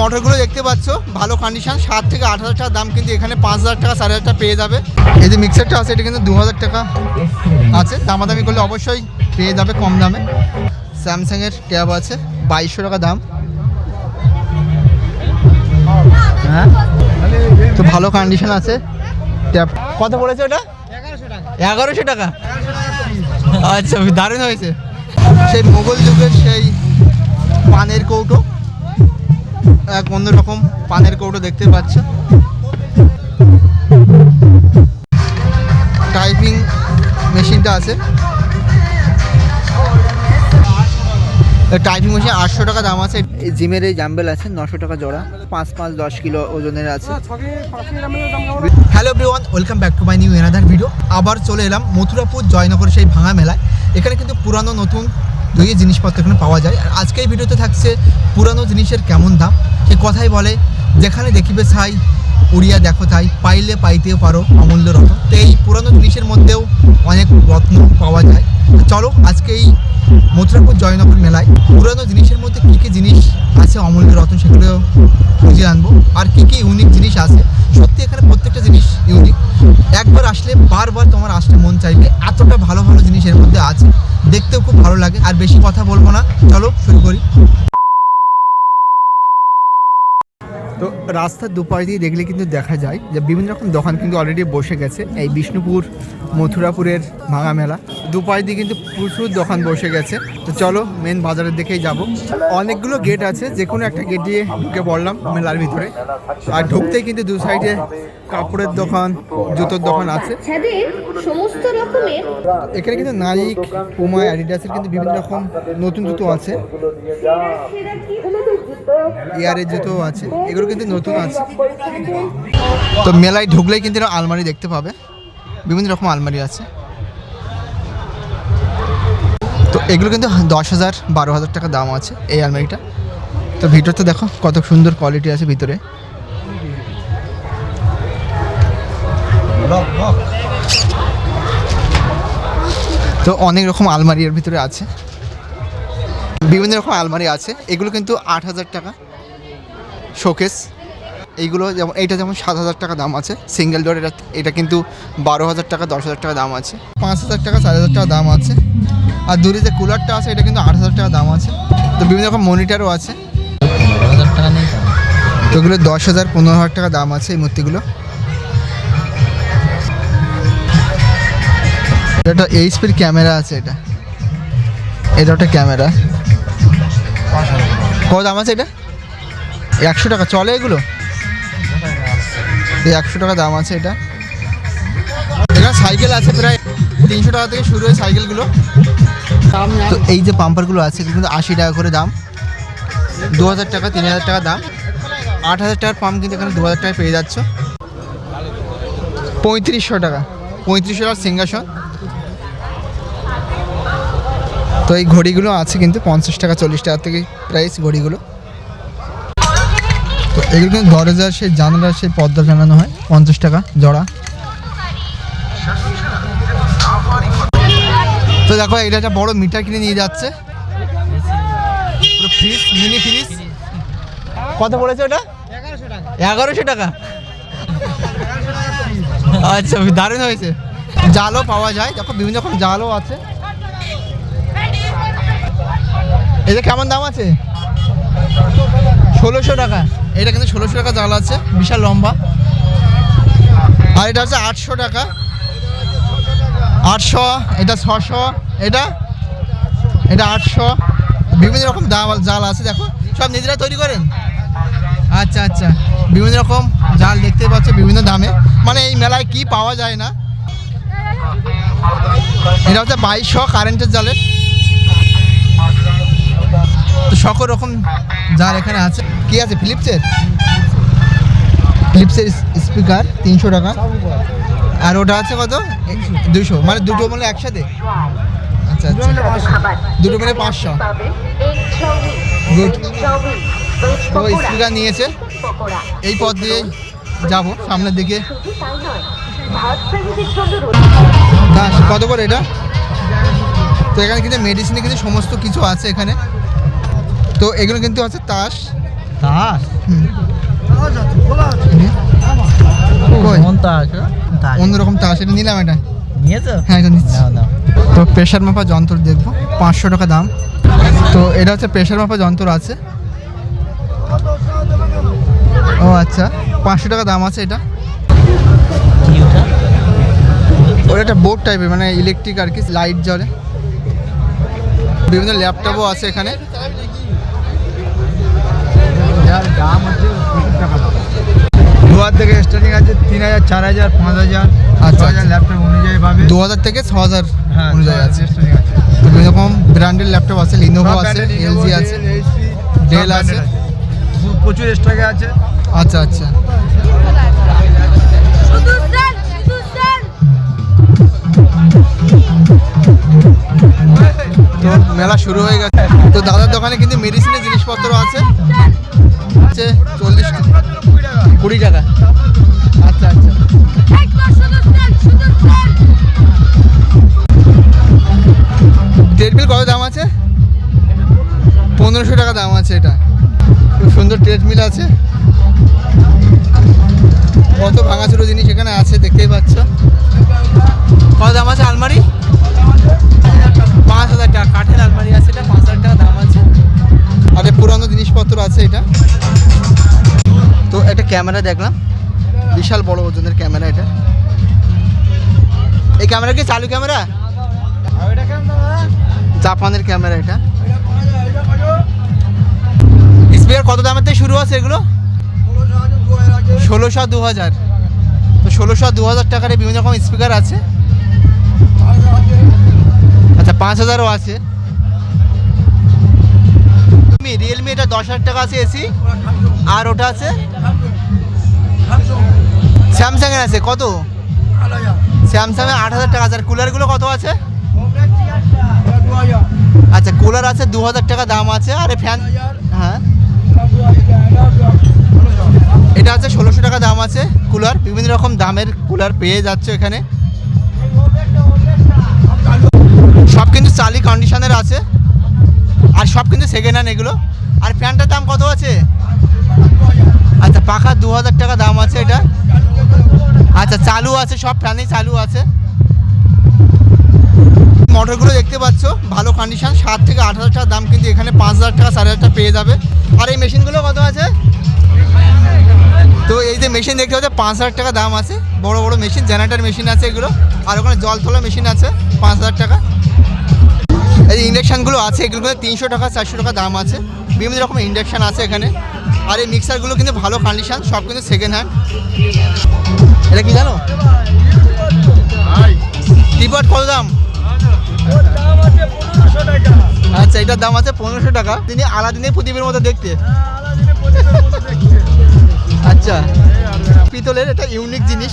মোটরগুলো দেখতে পাচ্ছ, ভালো কন্ডিশন সাত থেকে আট হাজার দাম কিন্তু এখানে পাঁচ হাজার টাকা, সাড়ে হাজার টাকা পেয়ে যাবে। এই যে মিক্সারটা আছে, এটা কিন্তু দু হাজার টাকা আছে। দামাদামি করলে অবশ্যই পেয়ে যাবে কম দামে। স্যামসাংয়ের ট্যাব আছে, বাইশশো টাকা দাম। হ্যাঁ? তো ভালো কন্ডিশন আছে। ট্যাব কত পড়েছে ওটা? এগারোশো টাকা। আচ্ছা দারুণ হয়েছে। সেই মোগল যুগের সেই পানের কৌটো। এক অন্যরকম পানের কৌটো দেখতে পাচ্ছ। টাইপিং মেশিনটা আছে। টাইপিং মেশিন আটশো টাকা দাম আছে। জিমের এই জাম্বেল আছে, নশো টাকা জোড়া। পাঁচ পাঁচ দশ কিলো ওজনের আছে। Hello everyone welcome back to my new another video আবার চলে এলাম মথুরাপুর জয়নগর সেই ভাঙা মেলায়। এখানে কিন্তু পুরানো নতুন দুই জিনিসপত্র এখানে পাওয়া যায়। আর আজকে এই ভিডিওতে থাকছে পুরানো জিনিসের কেমন দাম। সে কথাই বলে, যেখানে দেখিবে ছাই, উড়িয়া দেখো তাই, পাইলে পাইতেও পারো অমূল্য রত্ন। তো এই পুরানো জিনিসের মধ্যেও অনেক রত্ন পাওয়া যায়। চলো, আজকে এই মথুরাপুর জয়নগর মেলায় পুরানো জিনিসের মধ্যে কী কী জিনিস আছে অমূল্য রত্ন সেগুলো খুঁজে আনব? আর কী কী ইউনিক জিনিস আছে? সত্যি এখানে প্রত্যেকটা জিনিস ইউনিক একবার আসলে, বারবার তোমার আসতে মন চাইবে। এতটা ভালো ভালো জিনিস এর মধ্যে আছে। দেখতেও খুব ভালো লাগে। আর বেশি কথা বলব না। চলো, শুরু করি। তো রাস্তার দুপাশ দিয়ে দেখলে কিন্তু দেখা যায় যে বিভিন্ন রকম দোকান কিন্তু অলরেডি বসে গেছে। এই বিষ্ণুপুর মথুরাপুরের ভাঙা মেলা দুপাশ দিয়ে কিন্তু প্রচুর দোকান বসে গেছে। তো চলো মেন বাজারের দিকেই যাব। অনেকগুলো গেট আছে যে কোনো একটা গেট দিয়ে ঢুকে পড়লাম মেলার ভিতরে। আর ঢুকতেই কিন্তু দু সাইডে কাপড়ের দোকান জুতোর দোকান আছে। সমস্ত রকমের এখানে কিন্তু নাইক পুমা অ্যাডিডাসের কিন্তু বিভিন্ন রকম নতুন জুতো আছে। ইয়ারের জুতো আছে, এগুলো কিন্তু নতুন আছে। তো মেলায় ঢুকলেই কিন্তু আলমারি দেখতে পাবে, বিভিন্ন রকম আলমারি আছে। তো এগুলো কিন্তু দশ হাজার, বারো হাজার টাকা দাম আছে এই আলমারিটা। তো ভিতরটা দেখো কত সুন্দর কোয়ালিটি আছে ভিতরে। তো অনেক রকম আলমারি এর ভিতরে আছে। বিভিন্ন রকম আলমারি আছে। এগুলো কিন্তু আট হাজার টাকা। শোকেস এইগুলো যেমন এইটা যেমন সাত হাজার টাকা দাম আছে। সিঙ্গেল ডোর এটা এটা কিন্তু বারো হাজার টাকা, দশ হাজার টাকা দাম আছে। পাঁচ হাজার টাকা, চার হাজার টাকা দাম আছে। আর দূরে যে কুলারটা আছে, এটা কিন্তু আট হাজার টাকা দাম আছে। তো বিভিন্ন রকম মনিটারও আছে। তো এগুলো দশ হাজার, পনেরো হাজার টাকা দাম আছে এই মূর্তিগুলো। এটা এইচপির ক্যামেরা আছে এটা। এটা একটা ক্যামেরা। কত দাম আছে এটা? একশো টাকা, চলে এগুলো? একশো টাকা দাম আছে এটা। এখানে সাইকেল আছে প্রায় তিনশো টাকা থেকে শুরু হয় সাইকেলগুলো। তো এই যে পাম্পারগুলো আছে কিন্তু আশি টাকা করে দাম। দু হাজার টাকা, তিন হাজার টাকা দাম। আট হাজার টাকার পাম্প কিন্তু এখানে দু হাজার টাকায় পেয়ে যাচ্ছ। পঁয়ত্রিশশো টাকা। পঁয়ত্রিশশো টাকার সিংহাসন। তো এই ঘড়িগুলো আছে কিন্তু পঞ্চাশ টাকা, চল্লিশ টাকা থেকে প্রাইস ঘড়িগুলো। তো এগুলো দরজার সেই জানালার সেই পর্দা জানানো হয়, পঞ্চাশ টাকা জড়া। তো দেখো, এটা একটা বড় মিটার কিনে নিয়ে যাচ্ছে। ফ্রিজ মিনি ফ্রিজ কত পড়েছে ওটা? এগারোশো টাকা। আচ্ছা দারুণ হয়েছে। জালও পাওয়া যায়। দেখো, বিভিন্ন রকম জালও আছে। এটা কেমন দাম আছে? ষোলোশো টাকা। এটা কিন্তু ষোলোশো টাকা জাল আছে, বিশাল লম্বা। আর এটা হচ্ছে আটশো টাকা। আটশো, এটা ছশো, এটা? এটা আটশো। বিভিন্ন রকম দাম জাল আছে, দেখো। সব নিজেরা তৈরি করেন? আচ্ছা আচ্ছা। বিভিন্ন রকম জাল দেখতে পাচ্ছে, বিভিন্ন দামে। মানে এই মেলায় কি পাওয়া যায় না? এটা হচ্ছে বাইশশো কারেন্টের জালের সকল রকম যার এখানে আছে। কি আছে ফিলিপসের ফিলিপসের স্পিকার তিনশো টাকা। আর ওটা আছে কত? দুশো মানে দুটো মানে একসাথে? আচ্ছা আচ্ছা। দুটো মানে পাঁচশো। গুড তো স্পিকার নিয়েছে। এই পথ দিয়ে যাব, সামনের দিকে। কত করে এটা? তো এখানে কিন্তু মেডিসিনে কিন্তু সমস্ত কিছু আছে এখানে। তো এগুলো কিন্তু আছে তাস। তাস? তাস অন্যরকম তাস এটা নিলাম এটা। নিয়েছো? হ্যাঁ এটা নিচ্ছি। তো প্রেশার মাপা যন্ত্র দেখব পাঁচশো টাকা দাম। তো এটা হচ্ছে প্রেশার মাপা যন্ত্র আছে। ও আচ্ছা পাঁচশো টাকা দাম আছে এটা। ওটা? ওটা একটা বোর্ড টাইপের মানে ইলেকট্রিক আর কি লাইট জ্বলে। বিভিন্ন ল্যাপটপও আছে এখানে। যার দাম হচ্ছে দু হাজার থেকে স্টার্টিং আছে তিন হাজার চার হাজার পাঁচ হাজার আচ্ছা, ছ হাজার ল্যাপটপ অনুযায়ী পাবে। দু হাজার থেকে ছ হাজার হ্যাঁ অনুযায়ী আছে। বিভিন্ন রকম ব্র্যান্ডের ল্যাপটপ আছে লিনোভো আছে এলজি আছে সব আছে। প্রচুর স্টকে আছে। আচ্ছা আচ্ছা। তো মেলা শুরু হয়ে গেছে। তো দাদার দোকানে কিন্তু মেডিসিনের জিনিসপত্র আছে। চল্লিশ কুড়ি টাকা। আচ্ছা আচ্ছা। ট্রেডমিল কত দাম আছে? পনেরোশো টাকা দাম আছে এটা। খুব সুন্দর ট্রেডমিল আছে। কত ভাঙাচুরো জিনিস এখানে আছে, দেখতেই পাচ্ছ। কত দাম আছে আলমারি? পাঁচ হাজার টাকা কাঠের আলমারি আছে এটা পাঁচ হাজার টাকা দাম আছে। আর এই পুরানো জিনিসপত্র আছে এটা? তো একটা ক্যামেরা দেখলাম। বিশাল বড় ওজনের ক্যামেরা এটা। এই ক্যামেরা কি চালু ক্যামেরা? জাপানের ক্যামেরা এটা। স্পিকার কত দামের থেকে শুরু আছে এগুলো? ষোলোশো দু হাজার তো ষোলোশো দু হাজার টাকার বিভিন্ন রকম স্পিকার আছে। আচ্ছা পাঁচ হাজারও আছে। তুমি রিয়েলমি এটা দশ হাজার টাকা আছে এসি, আর ওটা আছে? স্যামসাংয়ের আছে, কত? স্যামসাংয়ের আট হাজার টাকা আছে, আর কুলারগুলো কত আছে? আচ্ছা কুলার আছে দু হাজার টাকা দাম আছে, আর ফ্যান হ্যাঁ। এটা আছে ষোলোশো টাকা দাম আছে কুলার বিভিন্ন রকম দামের কুলার পেয়ে যাচ্ছে এখানে। সব কিন্তু চালি কন্ডিশনের আছে। আর সব কিন্তু সেকেন্ড হ্যান্ড এগুলো। আর ফ্যানটার দাম কত আছে? আচ্ছা পাখা দু হাজার টাকা দাম আছে এটা। আচ্ছা চালু আছে, সব ফ্যানই চালু আছে। মোটরগুলো দেখতে পাচ্ছ, ভালো কন্ডিশন সাত থেকে আট হাজার টাকা দাম কিন্তু এখানে পাঁচ হাজার টাকা, সাড়ে হাজার টাকা পেয়ে যাবে। আর এই মেশিনগুলো কত আছে? তো এই যে মেশিন দেখতে পাচ্ছ, পাঁচ হাজার টাকা দাম আছে। বড় বড় মেশিন, জেনারেটার মেশিন আছে এগুলো। আর ওখানে জল তোলা মেশিন আছে, পাঁচ হাজার টাকা। এই যে ইন্ডাকশানগুলো আছে এগুলো তিনশো টাকা চারশো টাকা দাম আছে। বিভিন্ন রকম ইন্ডাকশান আছে এখানে। আর এই মিক্সারগুলো কিন্তু ভালো কন্ডিশন সব কিন্তু সেকেন্ড হ্যান্ড এটা কি জানো? টিপট কত দাম? আচ্ছা এটার দাম আছে পনেরোশো টাকা। তিনি আলাদিনের প্রদীপের মতো দেখতে। আচ্ছা পিতলের একটা ইউনিক জিনিস।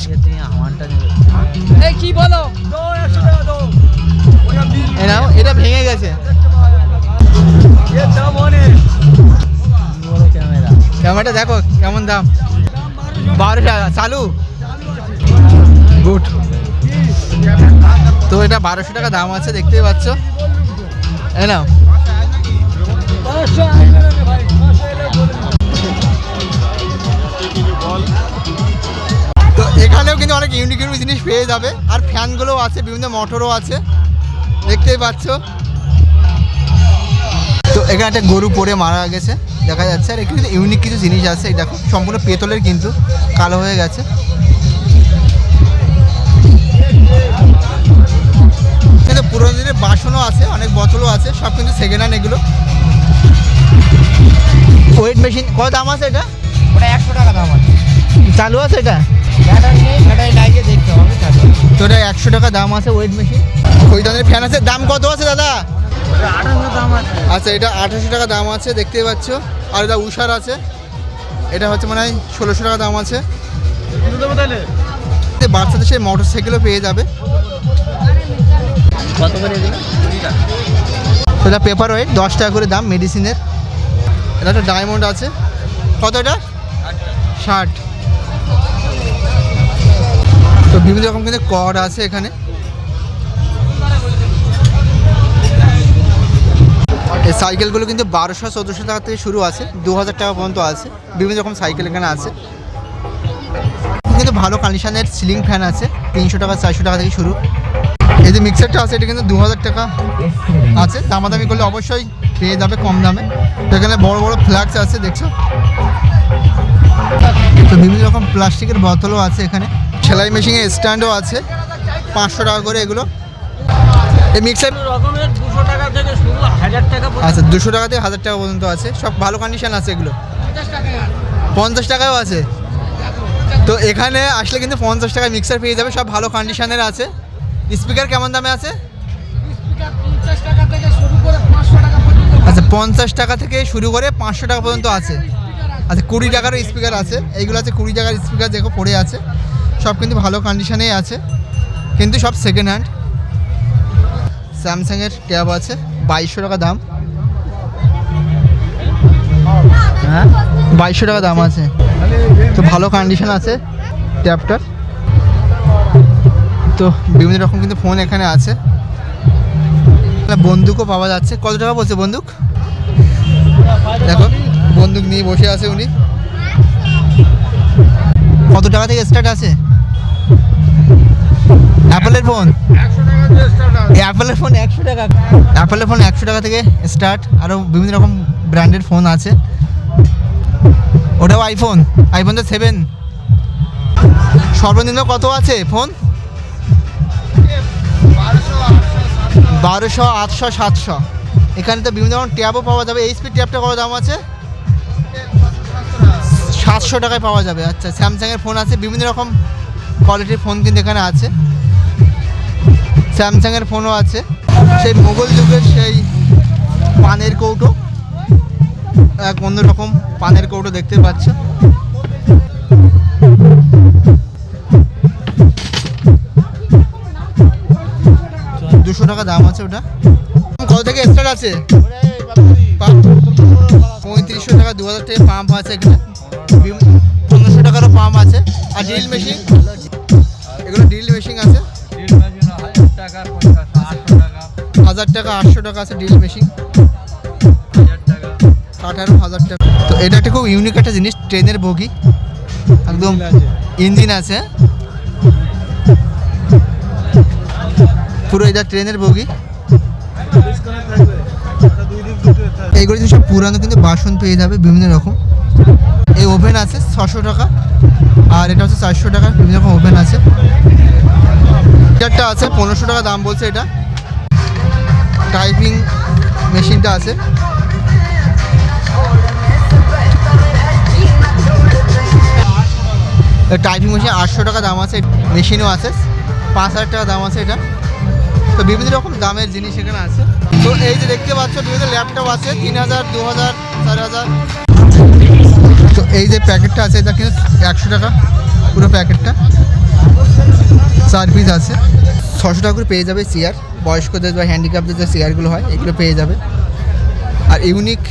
কি বলো? নাও এটা ভেঙে গেছে। ক্যামেরাটা দেখো কেমন দাম। বারোশো টাকা। চালু? গুড। তো এটা বারোশো টাকা দাম আছে, দেখতেই পাচ্ছ। এ নাও। তো এখানেও কিন্তু অনেক ইউনিক ইউনিক জিনিস পেয়ে যাবে। আর ফ্যানগুলোও আছে, বিভিন্ন মোটরও আছে। দেখতেই পাচ্ছ। তো এখানে একটা গরু পড়ে মারা গেছে দেখা যাচ্ছে। আর এখানে ইউনিক কিছু জিনিস আছে দেখো সম্পূর্ণ পেতলের কিন্তু কালো হয়ে গেছে। কিন্তু পুরোনো দিনের বাসনও আছে অনেক বোতলও আছে সব কিন্তু সেকেন্ড হ্যান্ড এগুলো। ওয়েট মেশিন কত দাম আছে এটা? ওটা একশো টাকা দাম আছে। চালু আছে এটা? ব্যাটার নেই ব্যাটারি লাগিয়ে দেখতে হবে তারপর তো এটা একশো টাকা দাম আছে ওয়েট মেশিন ওই ধরনের ফ্যান আছে? দাম কত আছে দাদা? আচ্ছা এটা আঠাশো টাকা দাম আছে, দেখতেই পাচ্ছ। আর এটা উষার আছে। এটা হচ্ছে মানে ষোলোশো টাকা দাম আছে। বাচ্চাদের সেই মোটর সাইকেলও পেয়ে যাবে। এটা পেপার ওয়েট দশ টাকা করে দাম মেডিসিনের এটা একটা ডায়মন্ড আছে। কত এটা? ষাট। বিভিন্ন রকম কিন্তু কড আছে এখানে। এই সাইকেলগুলো কিন্তু বারোশো চোদ্দোশো টাকা থেকে শুরু আছে, দু হাজার টাকা পর্যন্ত আছে, বিভিন্ন রকম সাইকেল এখানে আছে। কিন্তু ভালো কন্ডিশনের সিলিং ফ্যান আছে, তিনশো টাকা, চারশো টাকা থেকে শুরু। এই যে মিক্সারটা আছে, এটা কিন্তু দু হাজার টাকা আছে। দামাদামি করলে অবশ্যই পেয়ে যাবে কম দামে। এখানে বড় বড় ফ্ল্যাক্স আছে, দেখছ? তো বিভিন্ন রকম প্লাস্টিকের বোতলও আছে এখানে। সেলাই মেশিনের স্ট্যান্ডও আছে। পাঁচশো টাকা করে এগুলো। এই মিক্সার আচ্ছা দুশো টাকা থেকে হাজার টাকা পর্যন্ত আছে। সব ভালো কন্ডিশন আছে এগুলো। পঞ্চাশ টাকাও আছে। তো এখানে আসলে কিন্তু পঞ্চাশ টাকায় মিক্সার পেয়ে যাবে। সব ভালো কন্ডিশনের আছে। স্পিকার কেমন দামে আছে? আচ্ছা পঞ্চাশ টাকা থেকে শুরু করে পাঁচশো টাকা পর্যন্ত আছে। আচ্ছা কুড়ি টাকারও স্পিকার আছে। এইগুলো আছে কুড়ি টাকার স্পিকার দেখো, পড়ে আছে। সব কিন্তু ভালো কন্ডিশনেই আছে কিন্তু সব সেকেন্ড হ্যান্ড স্যামসাংয়ের ট্যাব আছে বাইশশো টাকা দাম। হ্যাঁ? বাইশশো টাকা দাম আছে। তো ভালো কন্ডিশন আছে ট্যাবটার তো বিভিন্ন রকম কিন্তু ফোন এখানে আছে। বন্দুকও পাওয়া যাচ্ছে। কত টাকা বলছে বন্দুক? দেখো বন্দুক নিয়ে বসে আছে উনি। কত টাকা থেকে স্টার্ট আছে? অ্যাপেলের ফোন অ্যাপেলের ফোন একশো টাকা। অ্যাপেলের ফোন একশো টাকা থেকে স্টার্ট আরও বিভিন্ন রকম ব্র্যান্ডের ফোন আছে। ওটাও আইফোন আইফোন তো সেভেন সর্বনিম্ন কত আছে ফোন বারোশো, আটশো, সাতশো। এখানে তো বিভিন্ন রকম ট্যাবও পাওয়া যাবে। এইচপি ট্যাবটা কত দাম আছে? সাতশো টাকায় পাওয়া যাবে। আচ্ছা স্যামসাংয়ের ফোন আছে। বিভিন্ন রকম কোয়ালিটির ফোন কিন্তু এখানে আছে। স্যামসাংয়ের ফোনও আছে। সেই মোগল যুগের সেই পানের কৌটো। এক অন্যরকম পানের কৌটো দেখতে পাচ্ছ। দুশো টাকা দাম আছে ওটা। কত থেকে স্টার্ট আছে? পঁয়ত্রিশশো টাকা দু হাজার টাকা পাম্প আছে এখানে। পনেরোশো টাকারও পাম্প আছে। আর ড্রিল মেশিন এগুলো ড্রিল মেশিন আছে। টাকা টাকা হাজার টাকা আটশো টাকা আছে ড্রিল মেশিন আঠারো হাজার টাকা। তো এটা একটা খুব ইউনিক একটা জিনিস ট্রেনের বগি। একদম ইঞ্জিন আছে। পুরো এটা ট্রেনের বগি। এইগুলো সব পুরানো কিন্তু বাসন পেয়ে যাবে বিভিন্ন রকম। এই ওভেন আছে ছশো টাকা। আর এটা হচ্ছে চারশো টাকা বিভিন্ন রকম ওভেন আছে। একটা আছে, পনেরোশো টাকা দাম বলছে এটা। টাইপিং মেশিনটা আছে। টাইপিং মেশিন আটশো টাকা দাম আছে মেশিনও আছে। পাঁচ হাজার টাকা দাম আছে এটা। তো বিভিন্ন রকম দামের জিনিস এখানে আছে। তো এই যে দেখতে পাচ্ছ বিভিন্ন ল্যাপটপ আছে, তিন হাজার, দু হাজার, চার হাজার। তো এই যে প্যাকেটটা আছে, এটা কিন্তু একশো টাকা, পুরো প্যাকেটটা। চার পিস আছে। ছশো টাকা করে পেয়ে যাবে চেয়ার বয়স্কদের বা হ্যান্ডিক্যাপদের যে চেয়ারগুলো হয়, এগুলো পেয়ে যাবে। আর ইউনিক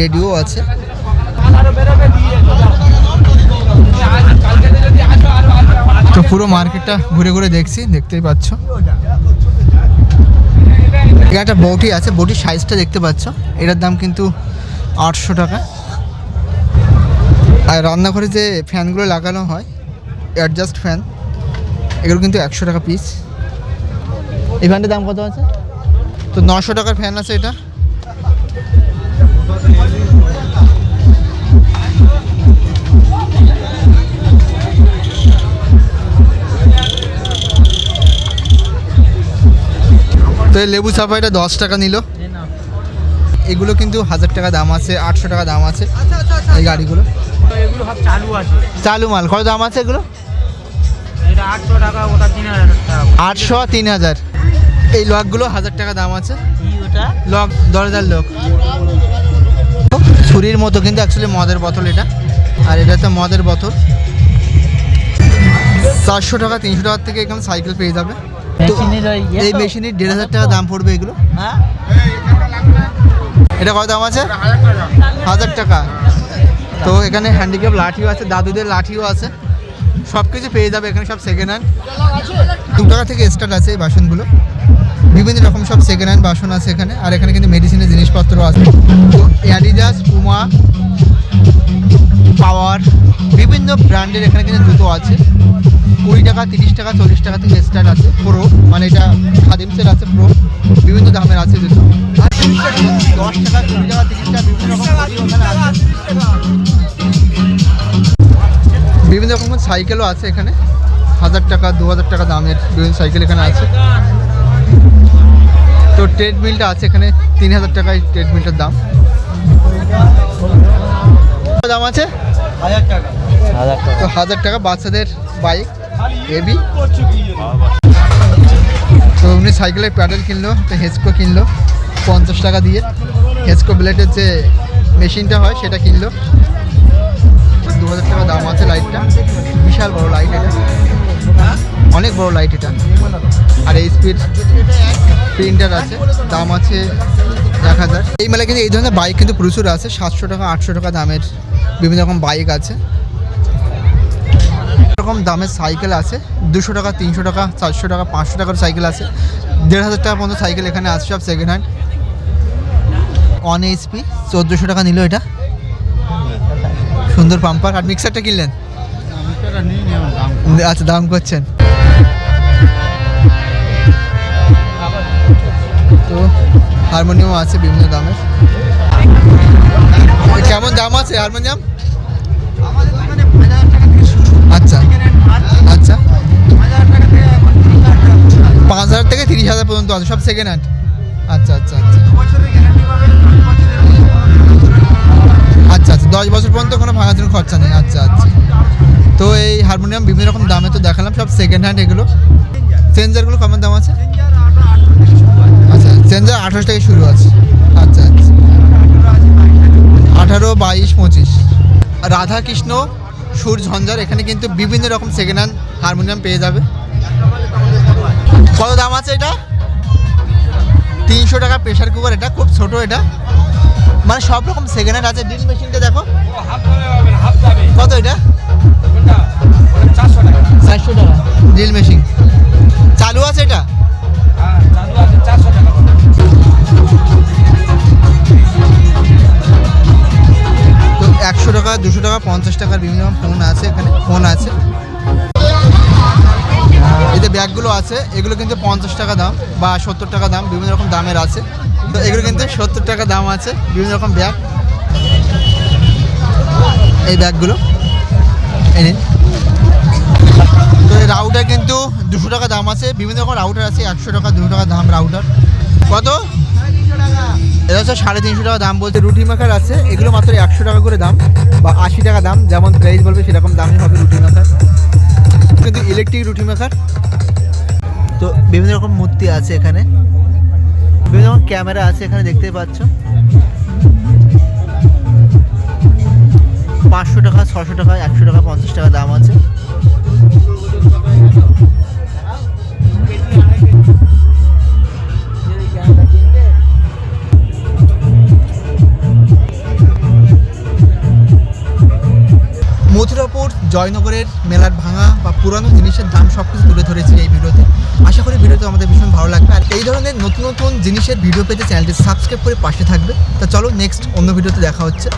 রেডিও আছে। তো পুরো মার্কেটটা ঘুরে ঘুরে দেখছি, দেখতেই পাচ্ছ। এখানে একটা বটি আছে, বটির সাইজটা দেখতে পাচ্ছ। এটার দাম কিন্তু আটশো টাকা। আর রান্নাঘরে যে ফ্যানগুলো লাগানো হয় অ্যাডজাস্ট ফ্যান এগুলো কিন্তু একশো টাকা পিস এই ফ্যানটার দাম কত আছে? তো নশো টাকার ফ্যান আছে এটা। তো এই লেবু সাফাইটা দশ টাকা নিল। এগুলো কিন্তু হাজার টাকা দাম আছে আটশো টাকা দাম আছে। এই গাড়িগুলো। চালু চালু মাল। কত দাম আছে এগুলো? এটা আটশো টাকা ওটা তিন হাজার টাকা আটশো তিন হাজার। এই লকগুলো হাজার টাকা দাম আছে। ওটা? লক দরজার লক। ছুরির মতো কিন্তু অ্যাকচুয়ালি মদের বোতল এটা। আর এটা তো মদের বোতল। চারশো টাকা তিনশো টাকার থেকে এখানে সাইকেল পেয়ে যাবে। এই মেশিনের দেড় হাজার টাকা দাম পড়বে এগুলো। হ্যাঁ? এটা কত দাম আছে? হাজার টাকা। তো এখানে হ্যান্ডিক্যাপ লাঠিও আছে দাদুদের লাঠিও আছে। সব কিছু পেয়ে যাবে এখানে সব সেকেন্ড হ্যান্ড দু টাকা থেকে স্টার্ট আছে এই বাসনগুলো। বিভিন্ন রকম সব সেকেন্ড হ্যান্ড বাসন আছে এখানে আর এখানে কিন্তু মেডিসিনের জিনিসপত্র আছে। তো অ্যাডিডাস পুমা পাওয়ার বিভিন্ন ব্র্যান্ডের এখানে কিন্তু জুতো আছে। কুড়ি টাকা তিরিশ টাকা চল্লিশ টাকা থেকে স্টার্ট আছে প্রো মানে এটা খাদিমসের আছে প্রো বিভিন্ন দামের আছে জুতো। আর দশ টাকা কুড়ি টাকা তিরিশ টাকা বিভিন্ন রকম ওখানে আছে। বিভিন্ন রকমের সাইকেলও আছে এখানে। হাজার টাকা দু হাজার টাকা দামের বিভিন্ন সাইকেল এখানে আছে। তো ট্রেডমিলটা আছে এখানে তিন হাজার টাকায় ট্রেডমিলটার দাম। দাম আছে? তো হাজার টাকা বাচ্চাদের বাইক হেভি তো উনি সাইকেলের প্যাডেল কিনলো তো হেসকো কিনলো পঞ্চাশ টাকা দিয়ে। হেসকো ব্লেডের যে মেশিনটা হয় সেটা কিনলো। হাজার টাকা দাম আছে লাইটটা বিশাল বড় লাইট এটা। অনেক বড় লাইট এটা। আর এই স্পিড প্রিন্টার আছে। দাম আছে এক হাজার। এই মেলায় কিন্তু এই ধরনের বাইক কিন্তু প্রচুর আছে। সাতশো টাকা, আটশো টাকা দামের বিভিন্ন রকম বাইক আছে। রকম দামের সাইকেল আছে। দুশো টাকা, তিনশো টাকা, চারশো টাকা, পাঁচশো টাকার সাইকেল আছে। দেড় হাজার টাকা পর্যন্ত সাইকেল এখানে আছে সব সেকেন্ড হ্যান্ড অন এইচপি চোদ্দোশো টাকা নিল এটা। সুন্দর পাম্পার। আর মিক্সারটা কিনলেন? আচ্ছা দাম করছেন। তো হারমোনিয়াম আছে বিভিন্ন দামের। কেমন দাম আছে হারমোনিয়াম? আচ্ছা আচ্ছা। পাঁচ হাজার থেকে তিরিশ হাজার পর্যন্ত আছে, সব সেকেন্ড হ্যান্ড আচ্ছা আচ্ছা আচ্ছা। আচ্ছা আচ্ছা দশ বছর পর্যন্ত কোনো ভাঙার জন্য খরচা নেই। আচ্ছা আচ্ছা। তো এই হারমোনিয়াম বিভিন্ন রকম দামে তো দেখালাম, সব সেকেন্ড হ্যান্ড এগুলো। চেঞ্জারগুলো কেমন দাম আছে? আচ্ছা চেঞ্জার আঠাশ থেকে শুরু আছে। আচ্ছা আচ্ছা। আঠারো, বাইশ, পঁচিশ। রাধা কৃষ্ণ, সুর, ঝঞ্ঝার, এখানে কিন্তু বিভিন্ন রকম সেকেন্ড হ্যান্ড হারমোনিয়াম পেয়ে যাবে। কত দাম আছে এটা? তিনশো টাকা প্রেশার কুকার এটা, খুব ছোট এটা। মানে সব রকম সেকেন্ড হ্যান্ড আছে ড্রিল মেশিনটা দেখো। কত এটা? চারশো টাকা ড্রিল মেশিন চালু আছে এটা? তো একশো টাকা, দুশো টাকা, পঞ্চাশ টাকার বিভিন্ন ফোন আছে এখানে ফোন আছে। যে ব্যাগগুলো আছে, এগুলো কিন্তু পঞ্চাশ টাকা দাম বা সত্তর টাকা দাম, বিভিন্ন রকম দামের আছে। তো এগুলো কিন্তু সত্তর টাকা দাম আছে, বিভিন্ন রকম ব্যাগ এই ব্যাগগুলো এই তো এই রাউটার কিন্তু দুশো টাকা দাম আছে, বিভিন্ন রকম রাউটার আছে, একশো টাকা, দুশো টাকা দাম রাউটার কত? এটা হচ্ছে সাড়ে তিনশো টাকা দাম বলছে। রুটি মেকার আছে, এগুলো মাত্র একশো টাকা করে দাম বা আশি টাকা দাম, যেমন প্রাইস বলবে সেরকম দামই হবে রুটি মেকার কিন্তু ইলেকট্রিক রুটি মেকার তো বিভিন্ন রকম মূর্তি আছে এখানে। বিভিন্ন ক্যামেরা আছে, এখানে দেখতে পাচ্ছ। পাঁচশো টাকা ছশো টাকা, একশো টাকা, পঞ্চাশ টাকা দাম আছে। মথুরাপুর জয়নগরের মেলার ভাঙা বা পুরানো জিনিসের দাম সব কিছু তুলে ধরেছি এই ভিডিওতে। আশা করি ভিডিওতে আমাদের ভীষণ ভালো লাগবে। আর এই ধরনের নতুন নতুন জিনিসের ভিডিও পেতে চ্যানেলটি সাবস্ক্রাইব করে পাশে থাকবে। তা চলো নেক্সট অন্য ভিডিওতে দেখা হচ্ছে।